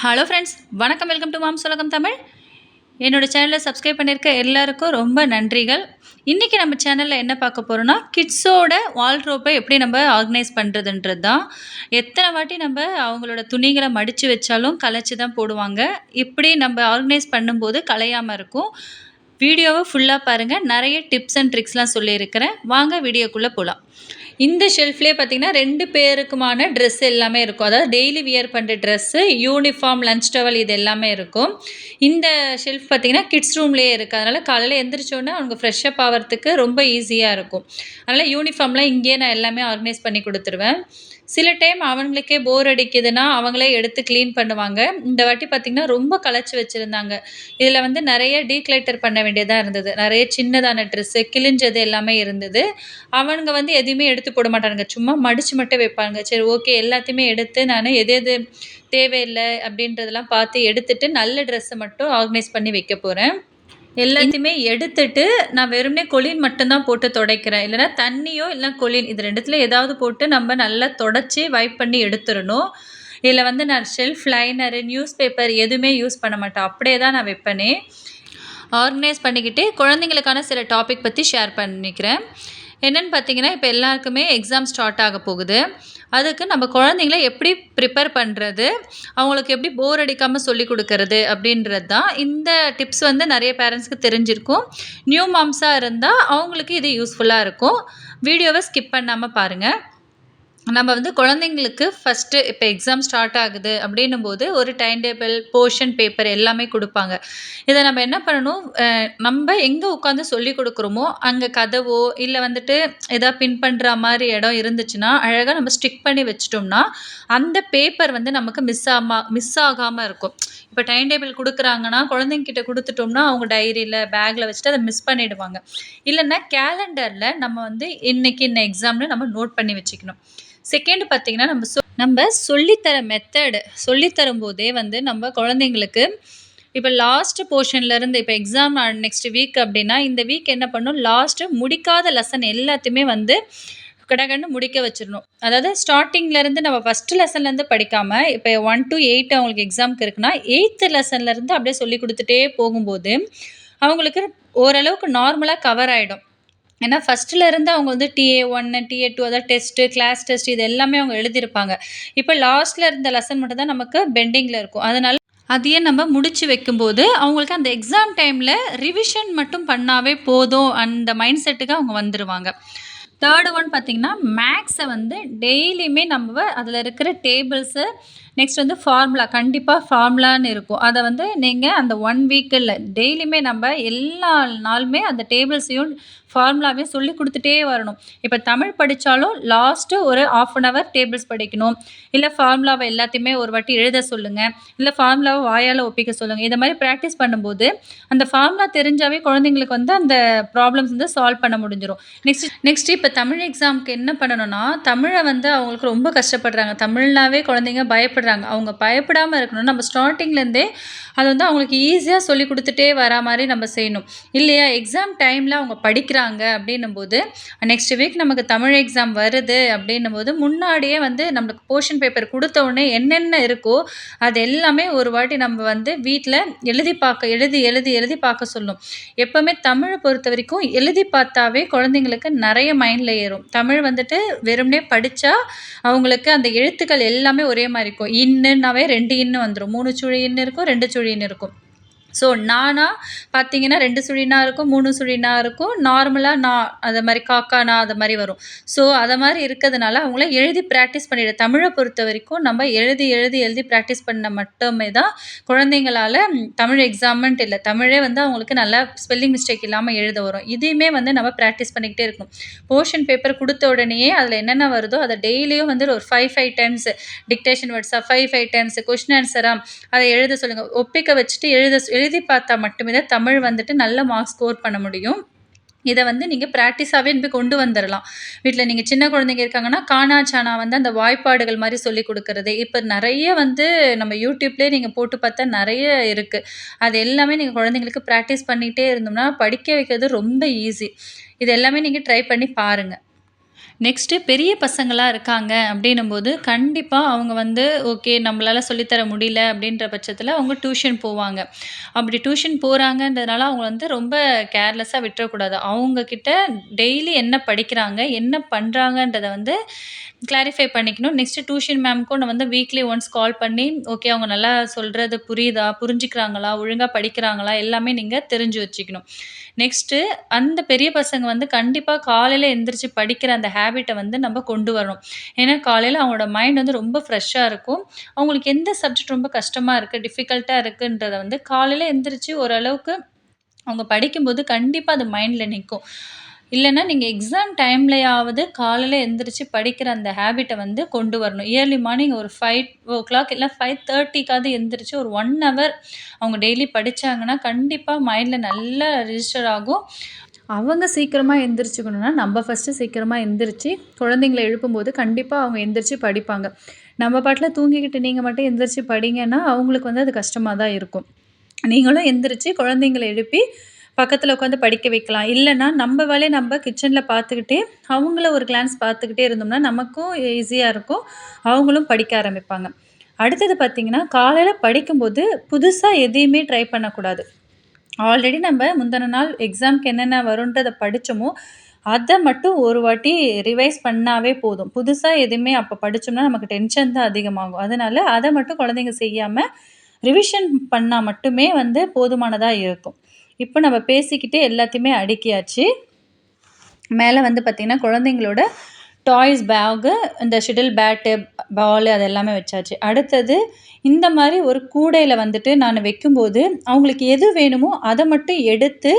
Hello friends வணக்கம் welcome to மாம் சுலகம் தமிழ் என்னோடய சேனலை சப்ஸ்கிரைப் பண்ணியிருக்க எல்லாருக்கும் ரொம்ப நன்றிகள். இன்றைக்கி நம்ம சேனலில் என்ன பார்க்க போகிறோன்னா கிட்ஸோட வால்ட்ரோப்பை எப்படி நம்ம ஆர்கனைஸ் பண்ணுறதுன்றது தான் எத்தனை வாட்டி நம்ம அவங்களோட துணிகளை மடித்து வச்சாலும் கலைச்சி தான் போடுவாங்க. இப்படி நம்ம ஆர்கனைஸ் பண்ணும்போது கலையாமல் இருக்கும். வீடியோவை ஃபுல்லாக பாருங்கள் நிறைய டிப்ஸ் அண்ட் ட்ரிக்ஸ்லாம் சொல்லியிருக்கிறேன். வாங்க வீடியோக்குள்ளே போகலாம் இந்த ஷெல்ஃப்லேயே பார்த்தீங்கன்னா ரெண்டு பேருக்குமான ட்ரெஸ் எல்லாமே இருக்கும். அதாவது டெய்லி வியர் பண்ணுற ட்ரெஸ்ஸு யூனிஃபார்ம் லஞ்ச் டவல் இது எல்லாமே இருக்கும். இந்த ஷெல்ஃப் பார்த்தீங்கன்னா கிட்ஸ் ரூம்லேயே இருக்குது அதனால் காலையில் எந்திரிச்சோன்னே அவங்க ஃப்ரெஷ்ஷப் ஆகிறதுக்கு ரொம்ப ஈஸியாக இருக்கும். அதனால் யூனிஃபார்ம்லாம் இங்கேயே நான் எல்லாமே ஆர்கனைஸ் பண்ணி கொடுத்துருவேன். சில டைம் அவங்களுக்கே போர் அடிக்குதுன்னா அவங்களே எடுத்து க்ளீன் பண்ணுவாங்க. இந்த வாட்டி பார்த்திங்கன்னா ரொம்ப களைச்சி வச்சுருந்தாங்க. இதில் வந்து நிறைய டீக்ளேட்டர் பண்ண வேண்டியதாக இருந்தது. நிறைய சின்னதான ட்ரெஸ்ஸு கிழிஞ்சது எல்லாமே இருந்தது. அவனுங்க வந்து எதையுமே எடுத்து போட மாட்டானுங்க. சும்மா மடித்து மட்டும் வைப்பாங்க. சரி ஓகே எல்லாத்தையுமே எடுத்து நான் எது எது தேவையில்லை அப்படின்றதெல்லாம் பார்த்து எடுத்துட்டு நல்ல ட்ரெஸ்ஸை மட்டும் ஆர்கனைஸ் பண்ணி வைக்க போகிறேன் எல்லாத்தையுமே எடுத்துட்டு நான் வெறுமனே கொலின் மட்டும்தான் போட்டு துடைக்கிறேன். இல்லைன்னா தண்ணியோ இல்லை கொலின் இது ரெண்டுத்துல ஏதாவது போட்டு நம்ம நல்லா தொடச்சி வைப் பண்ணி எடுத்துடணும். இதில் வந்து நான் ஷெல்ஃப் லைனரு நியூஸ் பேப்பர் எதுவுமே யூஸ் பண்ண மாட்டேன். அப்படியே தான் நான் வைப்பேனே. ஆர்கனைஸ் பண்ணிக்கிட்டு குழந்தைங்களுக்கான சில டாபிக் பற்றி ஷேர் பண்ணிக்கிறேன். என்னென்னு பார்த்தீங்கன்னா இப்போ எல்லாருக்குமே எக்ஸாம் ஸ்டார்ட் ஆக போகுது. அதுக்கு நம்ம குழந்தைங்கள எப்படி ப்ரிப்பேர் பண்ணுறது அவங்களுக்கு எப்படி போர் அடிக்காமல் சொல்லி கொடுக்கறது? அப்படின்றது தான் இந்த டிப்ஸ் வந்து நிறைய பேரண்ட்ஸ்க்கு தெரிஞ்சிருக்கும். நியூ மாம்ஸாக இருந்தால் அவங்களுக்கு இது யூஸ்ஃபுல்லாக இருக்கும். வீடியோவை ஸ்கிப் பண்ணாமல் பாருங்கள் நம்ம வந்து குழந்தைங்களுக்கு ஃபஸ்ட்டு இப்போ எக்ஸாம் ஸ்டார்ட் ஆகுது அப்படின்னும் போது ஒரு டைம் டேபிள் போர்ஷன் பேப்பர் எல்லாமே கொடுப்பாங்க. இதை நம்ம என்ன பண்ணணும்? நம்ம எங்கே உட்காந்து சொல்லி கொடுக்குறோமோ அங்கே கதவோ இல்லை வந்துட்டு எதாவது பின் பண்ணுற மாதிரி இடம் இருந்துச்சுன்னா அழகாக நம்ம ஸ்டிக் பண்ணி வச்சிட்டோம்னா அந்த பேப்பர் வந்து நமக்கு மிஸ் ஆமா மிஸ் ஆகாமல் இருக்கும். இப்போ டைம் டேபிள் கொடுக்குறாங்கன்னா குழந்தைங்கிட்ட கொடுத்துட்டோம்னா அவங்க டைரியில் பேக்கில் வச்சுட்டு அதை மிஸ் பண்ணிடுவாங்க. இல்லைன்னா கேலண்டரில் நம்ம வந்து இன்னைக்கு இன்ன எக்ஸாம்னு நம்ம நோட் பண்ணி வச்சுக்கணும். செகண்ட் பார்த்திங்கன்னா நம்ம சொ நம்ம சொல்லித்தர மெத்தடு சொல்லித்தரும் போதே வந்து நம்ம குழந்தைங்களுக்கு இப்போ லாஸ்ட்டு போர்ஷன்லேருந்து இப்போ எக்ஸாம் நெக்ஸ்ட் வீக் அப்படின்னா இந்த வீக் என்ன பண்ணும்? லாஸ்ட்டு முடிக்காத லெசன் எல்லாத்தையுமே வந்து கடகன்னு முடிக்க வச்சிடணும். அதாவது ஸ்டார்டிங்லேருந்து நம்ம ஃபஸ்ட்டு லெசன்லேருந்து படிக்காமல் இப்போ ஒன் டு எயிட் அவங்களுக்கு எக்ஸாமுக்கு இருக்குன்னா எயித்து லெசன்லேருந்து அப்படியே சொல்லி கொடுத்துட்டே போகும்போது அவங்களுக்கு ஓரளவுக்கு நார்மலாக கவர் ஆகிடும் ஏன்னா ஃபஸ்ட்டிலேருந்து அவங்க வந்து டிஏ ஒன்று டிஏ டூ அதாவது டெஸ்ட்டு கிளாஸ் டெஸ்ட் இது எல்லாமே அவங்க எழுதியிருப்பாங்க. இப்போ லாஸ்ட்டில் இருந்த லெசன் மட்டும் தான் நமக்கு பெண்டிங்கில் இருக்கும். அதனால் அதையே நம்ம முடித்து வைக்கும்போது அவங்களுக்கு அந்த எக்ஸாம் டைமில் ரிவிஷன் மட்டும் பண்ணாவே போதும் அந்த மைண்ட் செட்டுக்கு அவங்க வந்துடுவாங்க தேர்டு ஒன் பார்த்திங்கன்னா மேக்ஸை வந்து டெய்லியுமே நம்ம அதில் இருக்கிற டேபிள்ஸு நெக்ஸ்ட் வந்து ஃபார்முலா கண்டிப்பாக ஃபார்முலான்னு இருக்கும். அதை வந்து நீங்கள் அந்த ஒன் வீக்கில் டெய்லியுமே நம்ம எல்லா நாளுமே அந்த டேபிள்ஸையும் ஃபார்முலாவையும் சொல்லி கொடுத்துட்டே வரணும். இப்போ தமிழ் படித்தாலும் லாஸ்ட்டு ஒரு ஆஃப் அன் ஹவர் டேபிள்ஸ் படிக்கணும். இல்லை ஃபார்முலாவை எல்லாத்தையுமே ஒரு வாட்டி எழுத சொல்லுங்கள் இல்லை ஃபார்முலாவை வாயால் ஒப்பிக்க சொல்லுங்கள் இதை மாதிரி ப்ராக்டிஸ் பண்ணும்போது அந்த ஃபார்முலா தெரிஞ்சாவே குழந்தைங்களுக்கு வந்து அந்த ப்ராப்ளம்ஸ் வந்து சால்வ் பண்ண முடிஞ்சிடும் நெக்ஸ்ட் நெக்ஸ்ட் இப்போ தமிழ் எக்ஸாமுக்கு என்ன பண்ணணும்னா தமிழை வந்து அவங்களுக்கு ரொம்ப கஷ்டப்படுறாங்க. தமிழ்னாவே குழந்தைங்க பயப்படுறாங்க. அவங்க பயப்படாமல் இருக்கணும். நம்ம ஸ்டார்டிங்லேருந்தே அது வந்து அவங்களுக்கு ஈஸியாக சொல்லி கொடுத்துட்டே வரா மாதிரி நம்ம செய்யணும். இல்லையா? எக்ஸாம் டைமில் அவங்க படிக்கிறாங்க அப்படின்னும் போது நெக்ஸ்ட் வீக் நமக்கு தமிழ் எக்ஸாம் வருது அப்படின்னும் போது முன்னாடியே வந்து நம்மளுக்கு போர்ஷன் பேப்பர் கொடுத்த உடனே என்னென்ன இருக்கோ அது எல்லாமே ஒரு வாட்டி நம்ம வந்து வீட்டில் எழுதி பார்க்க எழுதி எழுதி எழுதி பார்க்க சொல்லணும் எப்போவுமே தமிழை பொறுத்த வரைக்கும் எழுதி பார்த்தாவே குழந்தைங்களுக்கு நிறைய மைண்டில் ஏறும். தமிழ் வந்துட்டு வெறும்னே படித்தா அவங்களுக்கு அந்த எழுத்துக்கள் எல்லாமே ஒரே மாதிரி இருக்கும். இன்னுனாவே ரெண்டு இன்னு வந்துடும் மூணு சுழி இன்னு இருக்கும் ரெண்டு சுழி இன்னு இருக்கும். ஸோ நானா பார்த்தீங்கன்னா ரெண்டு சுழினா இருக்கும் மூணு சுழினா இருக்கும். நார்மலாக நான் அதை மாதிரி காக்கா நான் அது மாதிரி வரும். ஸோ அதை மாதிரி இருக்கிறதுனால அவங்கள எழுதி ப்ராக்டிஸ் பண்ணிவிடு தமிழை பொறுத்த வரைக்கும் நம்ம எழுதி எழுதி எழுதி ப்ராக்டிஸ் பண்ண மட்டுமே தான் குழந்தைங்களால் தமிழ் எக்ஸாம்ன்ட்டு இல்லை. தமிழே வந்து அவங்களுக்கு நல்லா ஸ்பெல்லிங் மிஸ்டேக் இல்லாமல் எழுத வரும். இதையுமே வந்து நம்ம ப்ராக்டிஸ் பண்ணிக்கிட்டே இருக்கணும். போர்ஷன் பேப்பர் கொடுத்த உடனேயே அதில் என்னென்ன வருதோ அதை டெய்லியும் வந்து ஒரு ஃபைவ் ஃபைவ் டைம்ஸ் டிக்டேஷன் வேர்ட்ஸாக ஃபைவ் ஃபைவ் டைம்ஸ் கொஷின் ஆன்சராக அதை எழுத சொல்லுங்கள் ஒப்பிக்க வச்சுட்டு எழுத எழுதி பார்த்தா மட்டுமே தான் தமிழ் வந்துட்டு நல்ல மார்க்ஸ் ஸ்கோர் பண்ண முடியும். இதை வந்து நீங்கள் ப்ராக்டிஸாகவே போய் கொண்டு வந்துடலாம் வீட்டில் நீங்கள் சின்ன குழந்தைங்க இருக்காங்கன்னா கானா சானா வந்து அந்த வாய்ப்பாடுகள் மாதிரி சொல்லி கொடுக்கறது. இப்போ நிறைய வந்து நம்ம யூடியூப்லேயே நீங்கள் போட்டு பார்த்தா நிறைய இருக்குது அது எல்லாமே நீங்கள் குழந்தைங்களுக்கு ப்ராக்டிஸ் பண்ணிகிட்டே இருந்தோம்னா படிக்க வைக்கிறது ரொம்ப ஈஸி இது எல்லாமே நீங்கள் ட்ரை பண்ணி பாருங்கள் நெக்ஸ்ட்டு பெரிய பசங்களாக இருக்காங்க அப்படின்னும்போது கண்டிப்பாக அவங்க வந்து ஓகே நம்மளால் சொல்லித்தர முடியல அப்படின்ற பட்சத்தில் அவங்க டியூஷன் போவாங்க. அப்படி டியூஷன் போகிறாங்கன்றதுனால அவங்க வந்து ரொம்ப கேர்லெஸ்ஸாக விட்டுறக்கூடாது. அவங்கக்கிட்ட டெய்லி என்ன படிக்கிறாங்க என்ன பண்ணுறாங்கன்றத வந்து கிளாரிஃபை பண்ணிக்கணும். நெக்ஸ்ட்டு டியூஷன் மேம்க்கும் நான் வந்து வீக்லி ஒன்ஸ் கால் பண்ணி ஓகே அவங்க நல்லா சொல்கிறது புரியுதா புரிஞ்சுக்கிறாங்களா ஒழுங்காக படிக்கிறாங்களா எல்லாமே நீங்கள் தெரிஞ்சு வச்சுக்கணும். நெக்ஸ்ட்டு அந்த பெரிய பசங்க வந்து கண்டிப்பாக காலையில் எந்திரிச்சு படிக்கிற அந்த ஹேபிட்டை வந்து நம்ம கொண்டு வரணும். ஏன்னா காலையில் அவங்களோட மைண்ட் வந்து ரொம்ப ஃப்ரெஷ்ஷாக இருக்கும். அவங்களுக்கு எந்த சப்ஜெக்ட் ரொம்ப கஷ்டமாக இருக்குது டிஃபிகல்ட்டாக இருக்குன்றத வந்து காலையில் எந்திரிச்சு ஓரளவுக்கு அவங்க படிக்கும்போது கண்டிப்பாக அது மைண்டில் நிற்கும் இல்லைன்னா நீங்கள் எக்ஸாம் டைம்லையாவது காலையில் எந்திரிச்சு படிக்கிற அந்த ஹேபிட்டை வந்து கொண்டு வரணும். இயர்லி மார்னிங் ஒரு ஃபைவ் ஓ கிளாக் இல்லை ஃபைவ் தேர்ட்டிக்காவது எந்திரிச்சு ஒரு ஒன் ஹவர் அவங்க டெய்லி படித்தாங்கன்னா கண்டிப்பாக மைண்டில் நல்லா ரிஜிஸ்டர் ஆகும். அவங்க சீக்கிரமாக எந்திரிச்சுக்கணுன்னா நம்ம ஃபஸ்ட்டு சீக்கிரமாக எந்திரிச்சு குழந்தைங்கள எழுப்பும்போது கண்டிப்பாக அவங்க எந்திரிச்சு படிப்பாங்க. நம்ம பாட்டில் தூங்கிக்கிட்டு நீங்கள் மட்டும் எந்திரிச்சு படிங்கன்னா அவங்களுக்கு வந்து அது கஷ்டமாக தான் இருக்கும். நீங்களும் எந்திரிச்சு குழந்தைங்கள எழுப்பி பக்கத்தில் உட்காந்து படிக்க வைக்கலாம். இல்லைன்னா நம்ம வேலையை நம்ம கிச்சனில் பார்த்துக்கிட்டே அவங்கள ஒரு கிளான்ஸ் பார்த்துக்கிட்டே இருந்தோம்னா நமக்கும் ஈஸியாக இருக்கும். அவங்களும் படிக்க ஆரம்பிப்பாங்க. அடுத்தது பார்த்திங்கன்னா காலையில் படிக்கும்போது புதுசாக எதையுமே ட்ரை பண்ணக்கூடாது. ஆல்ரெடி நம்ம முந்தின நாள் எக்ஸாம்க்கு என்னென்ன வருன்றதை படித்தோமோ அதை மட்டும் ஒரு வாட்டி ரிவைஸ் பண்ணாவே போதும். புதுசாக எதுவுமே அப்போ படித்தோம்னா நமக்கு டென்ஷன் தான் அதிகமாகும். அதனால் அதை மட்டும் குழந்தைங்க செய்யாமல் ரிவிஷன் பண்ணால் மட்டுமே வந்து போதுமானதாக இருக்கும். இப்போ நம்ம பேசிக்கிட்டே எல்லாத்தையுமே அடுக்கியாச்சு. மேலே வந்து பார்த்திங்கன்னா குழந்தைங்களோட டாய்ஸ் பேகு இந்த ஷிடில் பேட்டு பால் அது எல்லாமே வச்சாச்சு. அடுத்தது இந்த மாதிரி ஒரு கூடையில் வந்துட்டு நான் வைக்கும்போது அவங்களுக்கு எது வேணுமோ அதை மட்டும் எடுத்து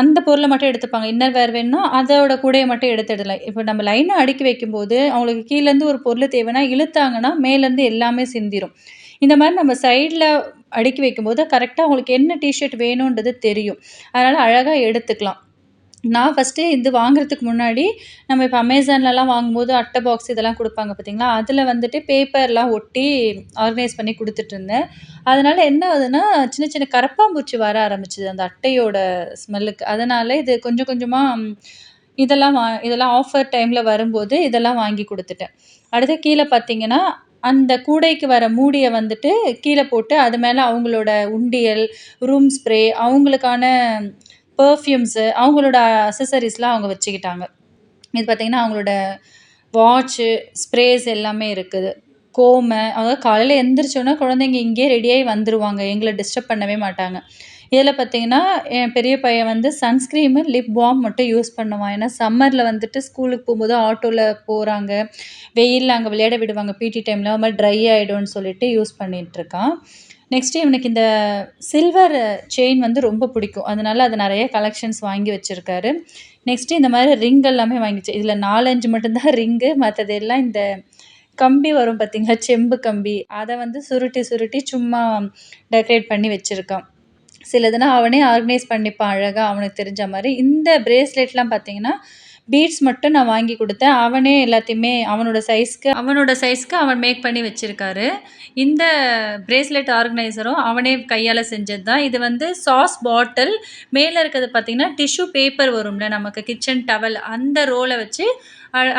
அந்த பொருளை மட்டும் எடுத்துப்பாங்க. இன்னர் வேர் வேணும்னா அதோட கூடையை மட்டும் எடுத்துடலாம். இப்போ நம்ம லைனை அடுக்கி வைக்கும்போது அவங்களுக்கு கீழேருந்து ஒரு பொருள் தேவைன்னா இழுத்தாங்கன்னா மேலேருந்து எல்லாமே சிந்திரும். இந்த மாதிரி நம்ம சைடில் அடுக்கி வைக்கும்போது கரெக்டாக அவங்களுக்கு என்ன டிஷர்ட் வேணுன்றது தெரியும். அதனால் அழகாக எடுத்துக்கலாம். நான் ஃபஸ்ட்டு இது வாங்குறதுக்கு முன்னாடி நம்ம இப்போ அமேசான்லலாம் வாங்கும்போது அட்டை பாக்ஸ் இதெல்லாம் கொடுப்பாங்க பார்த்தீங்களா அதில் வந்துட்டு பேப்பர்லாம் ஒட்டி ஆர்கனைஸ் பண்ணி கொடுத்துட்ருந்தேன் அதனால் என்ன ஆகுதுன்னா சின்ன சின்ன கரப்பாம்பூச்சி வர ஆரம்பிச்சிது அந்த அட்டையோட ஸ்மெல்லுக்கு அதனால் இது கொஞ்சம் கொஞ்சமாக இதெல்லாம் வா இதெல்லாம் ஆஃபர் டைமில் வரும்போது இதெல்லாம் வாங்கி கொடுத்துட்டேன். அடுத்து கீழே பார்த்தீங்கன்னா அந்த கூடைக்கு வர மூடியை வந்துட்டு கீழே போட்டு அது மேலே அவங்களோட உண்டியல் ரூம் ஸ்ப்ரே அவங்களுக்கான பர்ஃப்யூம்ஸு அவங்களோட அசசரிஸ்லாம் அவங்க வச்சுக்கிட்டாங்க. இது பார்த்திங்கன்னா அவங்களோட வாட்ச்சு ஸ்ப்ரேஸ் எல்லாமே இருக்குது. கோமை அதாவது காலையில் எழுந்திரிச்சோன்னா குழந்தைங்க இங்கேயே ரெடியாகி வந்துடுவாங்க எங்களை டிஸ்டர்ப் பண்ணவே மாட்டாங்க. இதில் பார்த்தீங்கன்னா என் பெரிய பையன் வந்து சன்ஸ்க்ரீமு லிப் பாம் மட்டும் யூஸ் பண்ணுவான். ஏன்னா சம்மரில் வந்துட்டு ஸ்கூலுக்கு போகும்போது ஆட்டோவில் போகிறாங்க வெயிலில் அங்கே விளையாட விடுவாங்க. பிடி டைமில் அது மாதிரி ட்ரை ஆகிடும்னு சொல்லிட்டு யூஸ் பண்ணிகிட்ருக்கான் நெக்ஸ்ட்டு இவனுக்கு இந்த சில்வர் செயின் வந்து ரொம்ப பிடிக்கும். அதனால அது நிறைய கலெக்ஷன்ஸ் வாங்கி வச்சுருக்காரு. நெக்ஸ்ட்டு இந்த மாதிரி ரிங் எல்லாமே வாங்கிச்சு இதில் நாலஞ்சு மட்டும்தான் ரிங்கு மற்றது எல்லாம் இந்த கம்பி வரும் பார்த்திங்களா செம்பு கம்பி. அதை வந்து சுருட்டி சுருட்டி சும்மா டெக்கரேட் பண்ணி வச்சுருக்கான். சிலதுனா அவனே ஆர்கனைஸ் பண்ணிப்பான் அழகாக அவனுக்கு தெரிஞ்ச மாதிரி. இந்த பிரேஸ்லெட்லாம் பார்த்திங்கன்னா பீட்ஸ் மட்டும் நான் வாங்கி கொடுத்தேன். அவனே எல்லாத்தையுமே அவனோட சைஸ்க்கு அவனோட சைஸ்க்கு அவன் மேக் பண்ணி வச்சுருக்காரு. இந்த பிரேஸ்லெட் ஆர்கனைசரும் அவனே கையால் செஞ்சது தான் இது வந்து சாஸ் பாட்டில் மேலே இருக்கிறது பார்த்திங்கன்னா டிஷ்யூ பேப்பர் வரும்ல நமக்கு கிச்சன் டவல் அந்த ரோலை வச்சு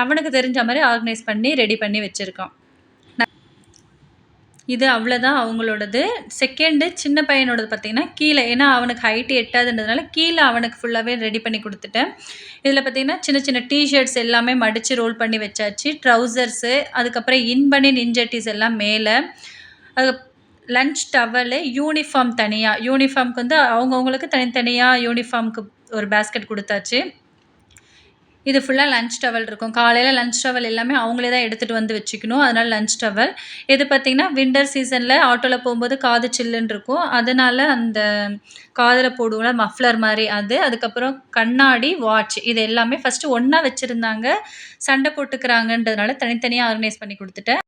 அவனுக்கு தெரிஞ்ச மாதிரி ஆர்கனைஸ் பண்ணி ரெடி பண்ணி வச்சுருக்கான். இது அவ்வளோதான் அவங்களோடது. செகண்டு சின்ன பையனோடது பார்த்திங்கன்னா கீழே. ஏன்னா அவனுக்கு ஹைட்டு எட்டாதுன்றதுனால கீழே அவனுக்கு ஃபுல்லாகவே ரெடி பண்ணி கொடுத்துட்டேன். இதில் பார்த்திங்கன்னா சின்ன சின்ன டிஷர்ட்ஸ் எல்லாமே மடித்து ரோல் பண்ணி வச்சாச்சு. ட்ரௌசர்ஸு அதுக்கப்புறம் இன்பனி நிஞ்சட்டிஸ் எல்லாம் மேலே. அது லன்ச் டவலு யூனிஃபார்ம் தனியாக யூனிஃபார்முக்கு வந்து அவங்கவுங்களுக்கு தனித்தனியாக யூனிஃபார்முக்கு ஒரு பேஸ்கெட் கொடுத்தாச்சு. இது ஃபுல்லாக லன்ச் டவல் இருக்கும். காலையில் லன்ச் டவல் எல்லாமே அவங்களே தான் எடுத்துகிட்டு வந்து வச்சுக்கணும். அதனால் லன்ச் டவல் இது பார்த்திங்கன்னா விண்டர் சீசனில் ஆட்டோவில் போகும்போது காது சில்லுன்னு இருக்கும். அதனால் அந்த காதில் போடுவோம்ல மஃப்ளர் மாதிரி அது. அதுக்கப்புறம் கண்ணாடி வாட்ச் இது எல்லாமே ஃபஸ்ட்டு ஒன்றா வச்சுருந்தாங்க. சண்டை போட்டுக்கிறாங்கன்றதுனால தனித்தனியாக ஆர்கனைஸ் பண்ணி கொடுத்துட்டேன்.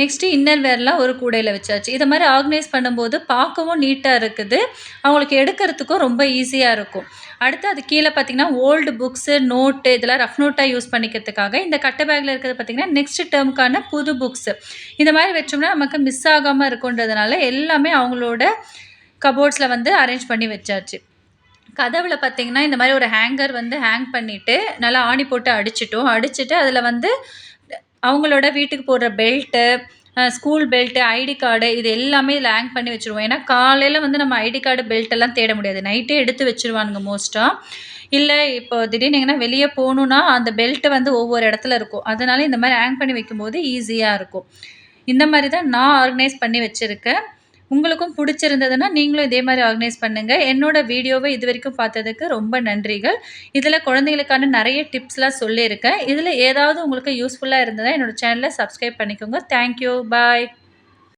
நெக்ஸ்ட்டு இன்னர் வேர்லாம் ஒரு கூடையில் வச்சாச்சு. இதை மாதிரி ஆர்கனைஸ் பண்ணும்போது பார்க்கவும் நீட்டாக இருக்குது. அவங்களுக்கு எடுக்கிறதுக்கும் ரொம்ப ஈஸியாக இருக்கும். அடுத்து அது கீழே பார்த்தீங்கன்னா ஓல்டு புக்ஸு நோட்டு இதெல்லாம் ரஃப் நோட்டாக யூஸ் பண்ணிக்கிறதுக்காக இந்த கட்டை பேக்கில் இருக்கிறது பார்த்திங்கன்னா நெக்ஸ்ட் டேர்முக்கான புது புக்ஸு இந்த மாதிரி வச்சோம்னா நமக்கு மிஸ் ஆகாமல் இருக்குன்றதுனால எல்லாமே அவங்களோட கபோர்ட்ஸில் வந்து அரேஞ்ச் பண்ணி வச்சாச்சு. கதவில் பார்த்தீங்கன்னா, இந்த மாதிரி ஒரு ஹேங்கர் வந்து ஹேங் பண்ணிவிட்டு நல்லா ஆணி போட்டு அடிச்சிட்டோம். அடிச்சுட்டு அதில் வந்து அவங்களோட வீட்டுக்கு போடுற belt, school belt, ID card இது எல்லாமே இதில் ஹேங் பண்ணி வச்சுருவோம். ஏன்னா, காலையில் வந்து நம்ம ஐடி கார்டு, பெல்ட்டெல்லாம் தேட முடியாது. நைட்டே எடுத்து வச்சுருவானுங்க மோஸ்ட்டாக இல்லை இப்போ திடீர்னு எங்கன்னா வெளியே போகணுன்னா அந்த பெல்ட் வந்து ஒவ்வொரு இடத்துல இருக்கும். அதனால இந்த மாதிரி ஹேங் பண்ணி வைக்கும்போது ஈஸியாக இருக்கும். இந்த மாதிரி தான் நான் ஆர்கனைஸ் பண்ணி வச்சுருக்கேன் உங்களுக்கும் பிடிச்சிருந்ததுன்னா நீங்களும் இதே மாதிரி ஆர்கனைஸ் பண்ணுங்க. என்னோட இது வரைக்கும் பார்த்ததுக்கு ரொம்ப நன்றிகள். இதில் குழந்தைகளுக்கான நிறைய டிப்ஸ்லாம் சொல்லியிருக்கேன். இதில் ஏதாவது உங்களுக்கு யூஸ்ஃபுல்லாக இருந்ததுன்னா என்னோடய சேனலை சப்ஸ்கிரைப் பண்ணிக்கோங்க. Thank you. பாய்.